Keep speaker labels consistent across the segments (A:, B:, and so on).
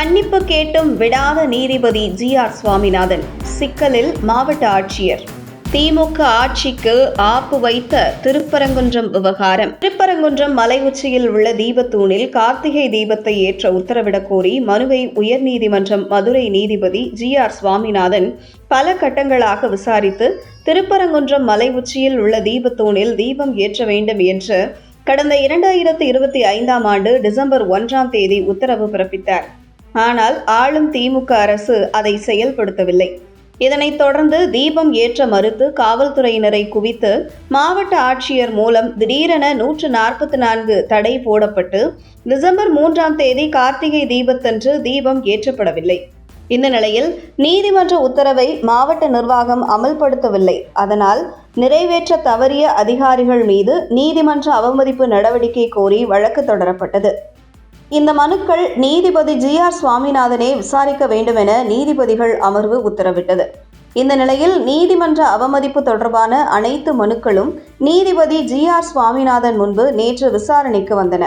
A: மன்னிப்பு கேட்டும் விடாத நீதிபதி ஜி ஆர் சுவாமிநாதன் சிக்கலில் மாவட்ட ஆட்சியர். திமுக ஆட்சிக்கு ஆப்பு வைத்த திருப்பரங்குன்றம் விவகாரம். திருப்பரங்குன்றம் மலை உச்சியில் உள்ள தீபத்தூணில் கார்த்திகை தீபத்தை ஏற்ற உத்தரவிடக் கோரி மனுவை உயர்நீதிமன்றம் மதுரை நீதிபதி ஜி ஆர் சுவாமிநாதன் பல கட்டங்களாக விசாரித்து திருப்பரங்குன்றம் மலை உச்சியில் உள்ள தீபத்தூணில் தீபம் ஏற்ற வேண்டும் என்று கடந்த இரண்டாயிரத்து இருபத்தி ஐந்தாம் ஆண்டு டிசம்பர் ஒன்றாம் தேதி உத்தரவு பிறப்பித்தார். ஆனால் ஆளும் திமுக அரசு அதை செயல்படுத்தவில்லை. இதனைத் தொடர்ந்து தீபம் ஏற்ற மறுத்து காவல்துறையினரை குவித்து மாவட்ட ஆட்சியர் மூலம் திடீரென நூற்று நாற்பத்தி நான்கு தடை போடப்பட்டு டிசம்பர் மூன்றாம் தேதி கார்த்திகை தீபத்தன்று தீபம் ஏற்றப்படவில்லை. இந்த நிலையில் நீதிமன்ற உத்தரவை மாவட்ட நிர்வாகம் அமல்படுத்தவில்லை. அதனால் நிறைவேற்ற தவறிய அதிகாரிகள் மீது நீதிமன்ற அவமதிப்பு நடவடிக்கை கோரி வழக்கு தொடரப்பட்டது. இந்த மனுக்கள் நீதிபதி ஜி ஆர் சுவாமிநாதனே விசாரிக்க வேண்டும் என நீதிபதிகள் அமர்வு உத்தரவிட்டது. இந்த நிலையில் நீதிமன்ற அவமதிப்பு தொடர்பான அனைத்து மனுக்களும் நீதிபதி ஜி ஆர் சுவாமிநாதன் முன்பு நேற்று விசாரணைக்கு வந்தன.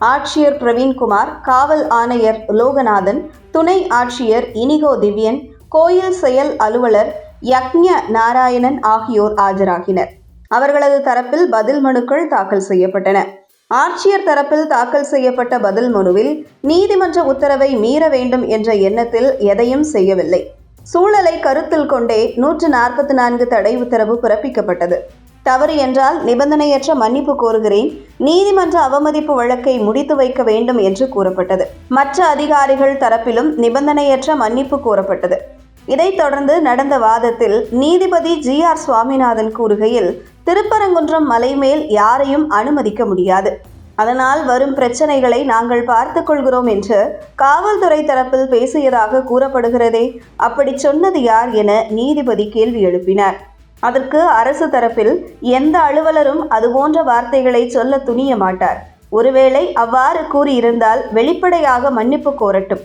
A: ஆட்சியர் பிரவீன்குமார் காவல் ஆணையர் லோகநாதன் துணை ஆட்சியர் இனிகோ திவ்யன் கோயில் செயல் அலுவலர் யக்ஞ நாராயணன் ஆகியோர் ஆஜராகினர். அவர்களது தரப்பில் பதில் மனுக்கள் தாக்கல் செய்யப்பட்டன. ஆட்சியர் தரப்பில் தாக்கல் செய்யப்பட்ட பதில் மனுவில் நீதிமன்ற உத்தரவை மீற வேண்டும் என்ற எண்ணத்தில் எதையும் செய்யவில்லை. சூழலை கருத்தில் கொண்டே நூற்று நாற்பத்தி நான்கு தடை உத்தரவு பிறப்பிக்கப்பட்டது. தவறு என்றால் நிபந்தனையற்ற மன்னிப்பு கோருகிறேன். நீதிமன்ற அவமதிப்பு வழக்கை முடித்து வைக்க வேண்டும் என்று கூறப்பட்டது. மற்ற அதிகாரிகள் தரப்பிலும் நிபந்தனையற்ற மன்னிப்பு கோரப்பட்டது. இதைத் தொடர்ந்து நடந்த வாதத்தில் நீதிபதி ஜி ஆர் சுவாமிநாதன் கூறுகையில் திருப்பரங்குன்றம் மலை மேல் யாரையும் அனுமதிக்க முடியாது. அதனால் வரும் பிரச்சனைகளை நாங்கள் பார்த்து கொள்கிறோம் என்று காவல்துறை தரப்பில் பேசியதாக கூறப்படுகிறதே. அப்படி சொன்னது யார் என நீதிபதி கேள்வி எழுப்பினார். அதற்கு அரசு தரப்பில் எந்த அலுவலரும் அதுபோன்ற வார்த்தைகளை சொல்ல துணிய மாட்டார். ஒருவேளை அவ்வாறு கூறியிருந்தால் வெளிப்படையாக மன்னிப்பு கோரட்டும்.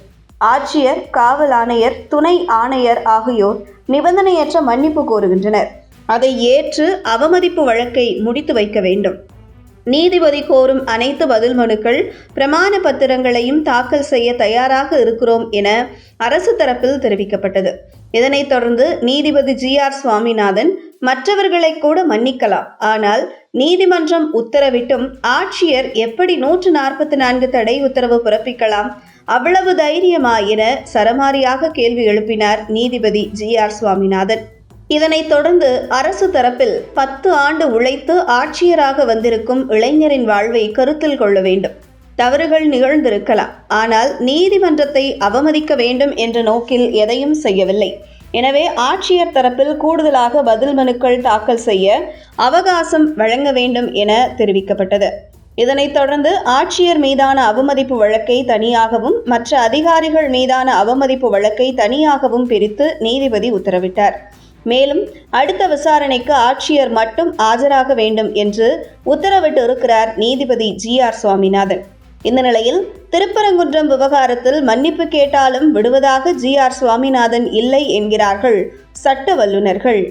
A: ஆட்சியர் காவல் ஆணையர் துணை ஆணையர் ஆகியோர் நிபந்தனையற்ற மன்னிப்பு கோருகின்றனர். அதை ஏற்று அவமதிப்பு வழக்கை முடித்து வைக்க வேண்டும். நீதிபதி கோரும் அனைத்து பதில் மனுக்கள் பிரமாண பத்திரங்களையும் தாக்கல் செய்ய தயாராக இருக்கிறோம் என அரசு தரப்பில் தெரிவிக்கப்பட்டது. இதனைத் தொடர்ந்து நீதிபதி ஜி ஆர் சுவாமிநாதன் மற்றவர்களை கூட மன்னிக்கலாம். ஆனால் நீதிமன்றம் உத்தரவிட்டும் ஆட்சியர் எப்படி நூற்று நாற்பத்தி நான்கு தடை உத்தரவு பிறப்பிக்கலாம் அவ்வளவு தைரியமா என சரமாரியாக கேள்வி எழுப்பினார் நீதிபதி ஜி ஆர் சுவாமிநாதன். இதனைத் தொடர்ந்து அரசு தரப்பில் பத்து ஆண்டு உழைத்து ஆட்சியராக வந்திருக்கும் இளைஞரின் வாழ்வை கருத்தில் கொள்ள வேண்டும். தவறுகள் நிகழ்ந்திருக்கலாம். ஆனால் நீதிமன்றத்தை அவமதிக்க வேண்டும் என்ற நோக்கில் எதையும் செய்யவில்லை. எனவே ஆட்சியர் தரப்பில் கூடுதலாக பதில் மனுக்கள் தாக்கல் செய்ய அவகாசம் வழங்க வேண்டும் என தெரிவிக்கப்பட்டது. இதனைத் தொடர்ந்து ஆட்சியர் மீதான அவமதிப்பு வழக்கை தனியாகவும் மற்ற அதிகாரிகள் மீதான அவமதிப்பு வழக்கை தனியாகவும் பிரித்து நீதிபதி உத்தரவிட்டார். மேலும் அடுத்த விசாரணைக்கு ஆட்சியர் மட்டும் ஆஜராக வேண்டும் என்று உத்தரவிட்டு இருக்கிறார் நீதிபதி ஜி ஆர் சுவாமிநாதன். இந்த நிலையில் திருப்பரங்குன்றம் விவகாரத்தில் மன்னிப்பு கேட்டாலும் விடுவதாக ஜி ஆர் சுவாமிநாதன் இல்லை என்கிறார்கள் சட்ட வல்லுநர்கள்.